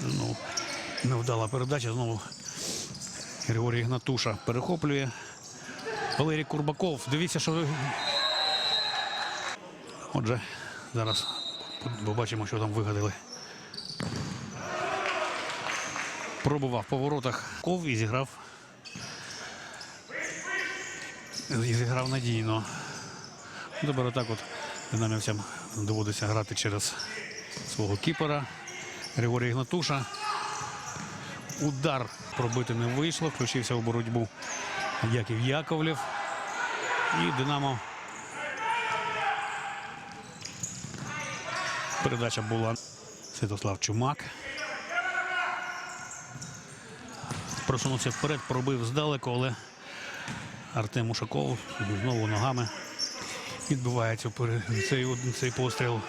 Ну, невдала передача. Знову Григорій Гнатуша перехоплює. Валерій Курбаков. Дивіться, що. Отже, зараз побачимо, що там вигадали. Пробував по воротах ков і зіграв. І зіграв надійно. Тепер отак от динамівцям доводиться грати через свого кіпера Григорія Ігнатуша. Удар пробити не вийшло. Включився у боротьбу Яків Яковлєв. І Динамо. Передача була Святослав Чумак. Просунувся вперед, пробив здалеку, але Артем Ушаков знову ногами відбувається цей, цей постріл.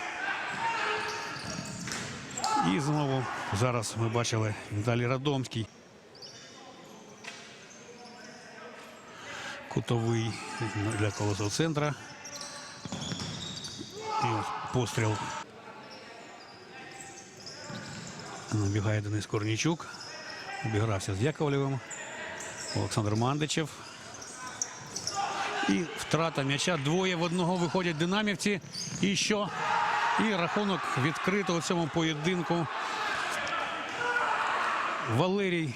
І знову зараз ми бачили Віталій Радомський. Кутовий для колосов центра. І ось постріл. Набігає Денис Корнічук. Обігрався з Яковлєвим. Олександр Мандичев. І втрата м'яча. Двоє в одного виходять динамівці. І що? І рахунок відкрито у цьому поєдинку. Валерій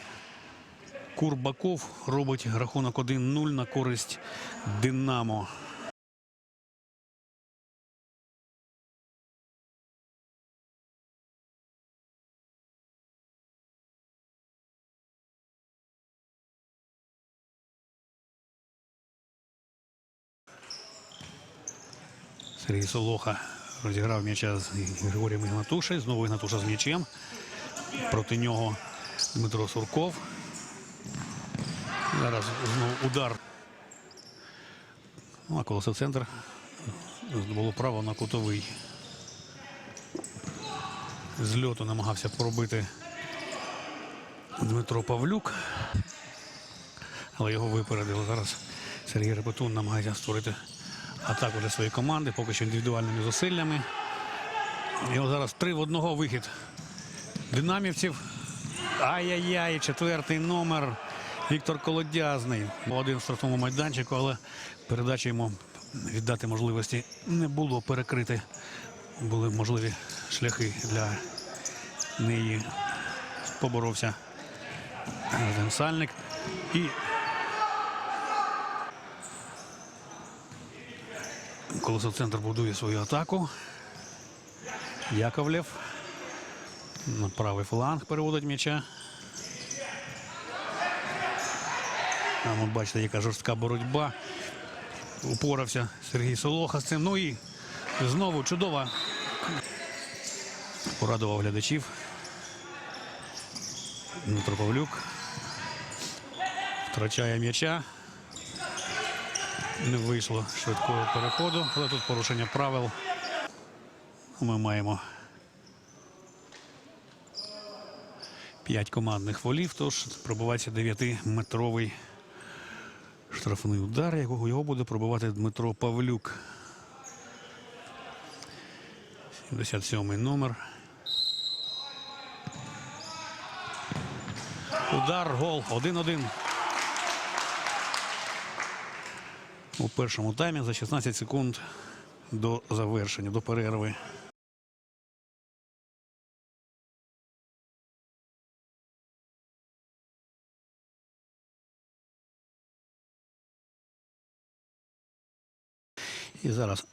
Курбаков робить рахунок 1-0 на користь Динамо. Сергій Солоха розіграв м'яча з Григорієм Ігнатушею. Знову Ігнатуша з м'ячем. Проти нього Дмитро Сурков. Зараз знову удар. Ну, а колосов центр було право на кутовий. З льоту намагався пробити Дмитро Павлюк. Але його випередили. Зараз Сергій Репетун намагається створити атаку для своєї команди, поки що індивідуальними зусиллями. І от зараз три в одного вихід динамівців. Ай-яй-яй, четвертий номер. Віктор Колодязний. Один в штрафному майданчику, але передачі йому віддати можливості не було перекрити. Були можливі шляхи для неї. Поборовся Сальник. І Колосов центр будує свою атаку. Яковлєв на правий фланг переводить м'яча. Там, от бачите, яка жорстка боротьба. Упорався Сергій Солоха з цим. Ну і знову чудова. Порадував глядачів. Дмитро Павлюк. Втрачає м'яча. Не вийшло швидкого переходу, але тут порушення правил. Ми маємо п'ять командних волів, тож пробивається 9-метровий штрафний удар, якого його буде пробивати Дмитро Павлюк. 77-й номер. Удар, гол 1-1. У першому таймі за 16 секунд до завершення, до перерви. І зараз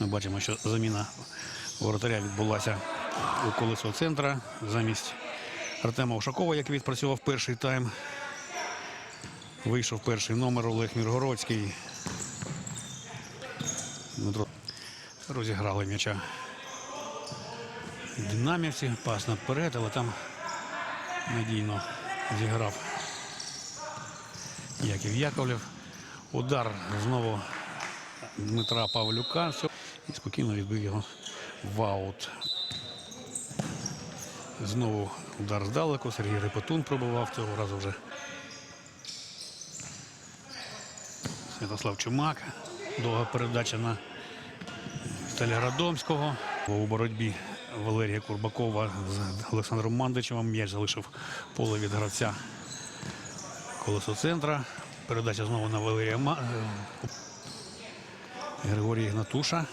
ми бачимо, що заміна воротаря відбулася у колесо центра замість Артема Ушакова, який відпрацював перший тайм. Вийшов перший номер Олег Міргородський. Дмитро розіграли м'яча. Динамівці, пас наперед, але там надійно зіграв Яків Яковлєв. Удар знову Дмитра Павлюка. І спокійно відбив його в аут. Знову удар здалеку. Сергій Репетун пробував цього разу вже. Святослав Чумак. Довга передача на Віталія Радомського. У боротьбі Валерія Курбакова з Олександром Мандичевим. М'яч залишив поле від гравця колесо центра. Передача знову на Валерія Ма... е, Григорій Ігнатуша.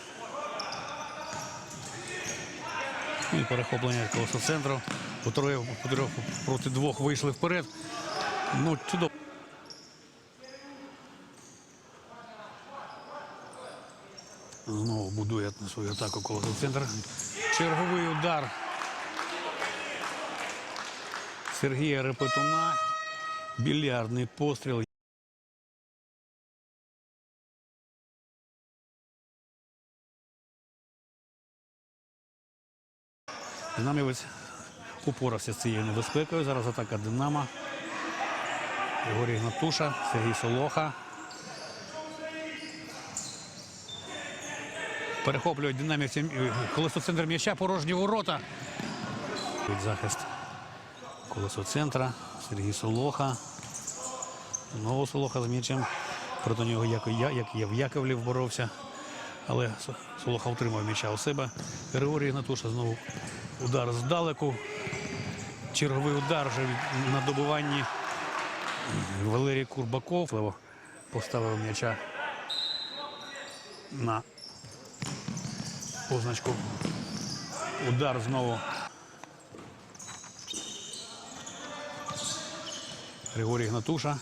І перехоплення колесо центру. По трьох проти двох вийшли вперед. Ну, чудово. Знову будує свою атаку колесо центр. Черговий удар Сергія Репетуна. Більярдний постріл. Динамівець упорався з цією небезпекою. Зараз атака Динамо. Григорій Гнатуша, Сергій Солоха. Перехоплюють динамівці е, колесо центр м'яча, порожні ворота. Від захист колесо центра. Сергій Солоха. Знову Солоха з м'ячем. Проти нього як, я, як Яв Яковлів боровся. Але Солоха утримав м'яча у себе. Григорій Гнатуша знову удар здалеку. Черговий удар вже на добуванні. Валерій Курбаков поставив м'яча на позначку. Удар знову. Григорій Гнатуша.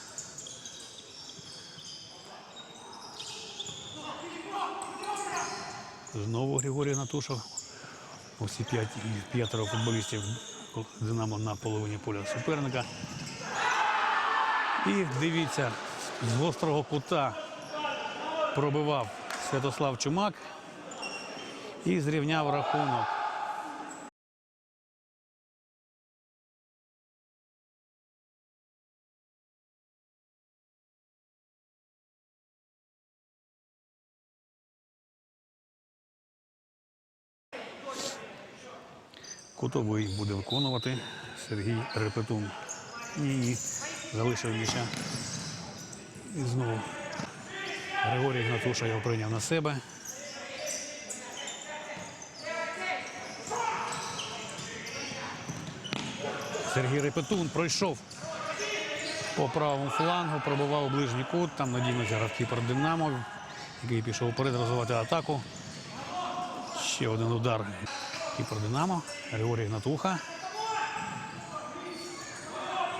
Знову Григорій Гнатуша. Усі п'ять, п'ятеро футболістів Динамо на половині поля суперника. І дивіться, з гострого кута пробивав Святослав Чумак і зрівняв рахунок. Кутовий буде виконувати Сергій Репетун. І залишив м'яча. І знову Григорій Гнатуша його прийняв на себе. Сергій Репетун пройшов по правому флангу, пробував ближній кут. Там надійно зараз кіпер Динамо, який пішов вперед розвивати атаку. Ще один удар. Кіпер Динамо. Григорій Гнатуха.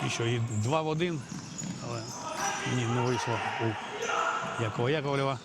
І що, і два в один. Але ні, не вийшло у Якова Яковлєва.